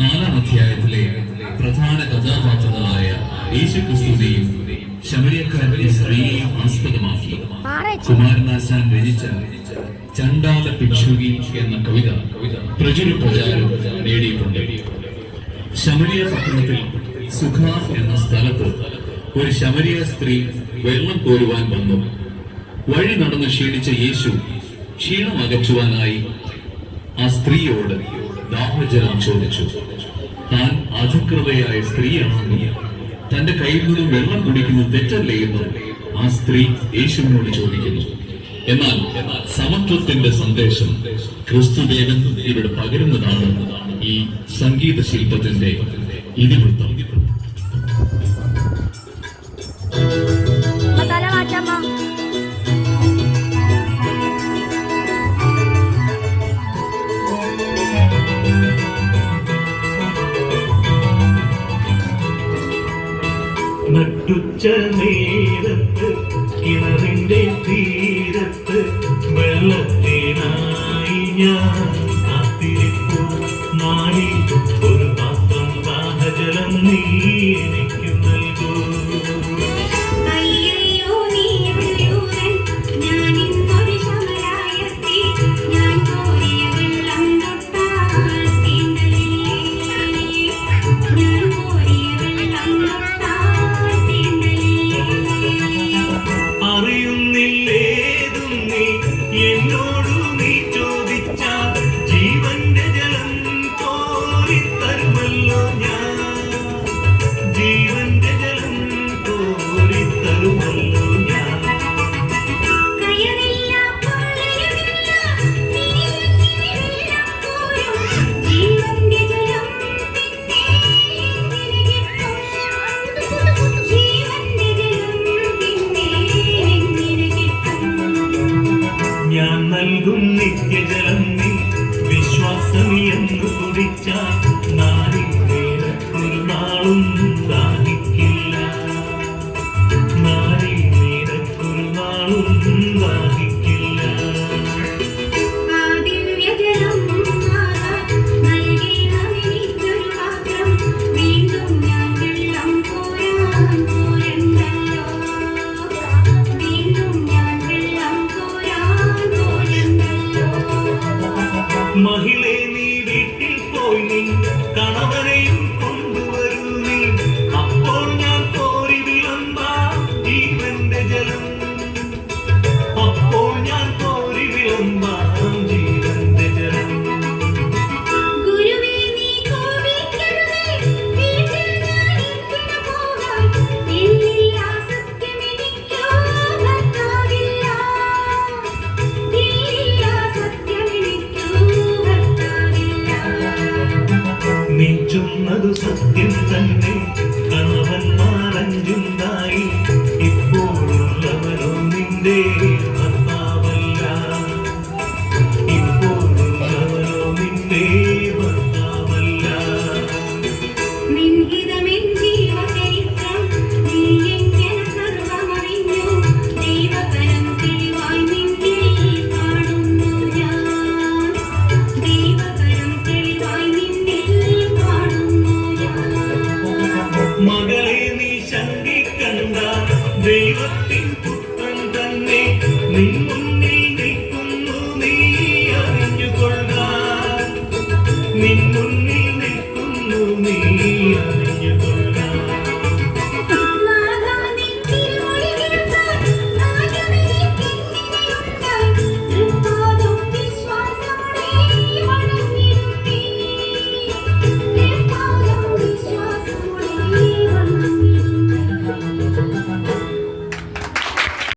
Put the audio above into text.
നാലാം അധ്യായത്തിലെ പ്രധാന കഥാപാത്രങ്ങളായ യേശു ക്രിസ്തുവിനെയും ശമരിയക്കാരന്റെ സ്ത്രീയെയും ആസ്പദമാക്കി. കുമാരനാശാൻ രചിച്ച ചണ്ടാല ഭിക്ഷുകി എന്ന കവിത പ്രചുര പ്രചാരം നേടിയിട്ടുണ്ട്. ശബരിയ പട്ടണത്തിൽ സുഖ എന്ന സ്ഥലത്ത് ഒരു ശബരിയ സ്ത്രീ വെള്ളം കോരുവാൻ വന്നു. വഴി നടന്ന് ക്ഷീണിച്ച യേശു ക്ഷീണം അകറ്റുവാനായി ആ സ്ത്രീയോട് ദാഹജലം ചോദിച്ചു. താൻ അധികൃതയായ സ്ത്രീയാണെന്നും തന്റെ കയ്യിൽ നിന്നും വെള്ളം കുടിക്കുന്നത് തെറ്റല്ലേ എന്നും ആ സ്ത്രീ യേശുവിനോട് ചോദിക്കുന്നു. എന്നാൽ സമത്വത്തിന്റെ സന്ദേശം ക്രിസ്തുദേവൻ ഇവിടെ പകരുന്നതാണ് ഈ സംഗീത ശില്പത്തിന്റെ ഇതിവൃത്തം. നട്ടുച്ച നേരത്ത് കിണറിന്റെ തീരത്ത് വെള്ളത്തിനായി ഞാൻ കാത്തിരിപ്പു നാളിൽ ഒരു പാത്രം ദാഹജലം നീ നൽകും നിത്യജലം നീ വിശ്വാസമി എന്ന് കുടിച്ചാൽ Then you, then you. ദൈവത്തിൻ പുത്രൻ തന്നെ നിന്നും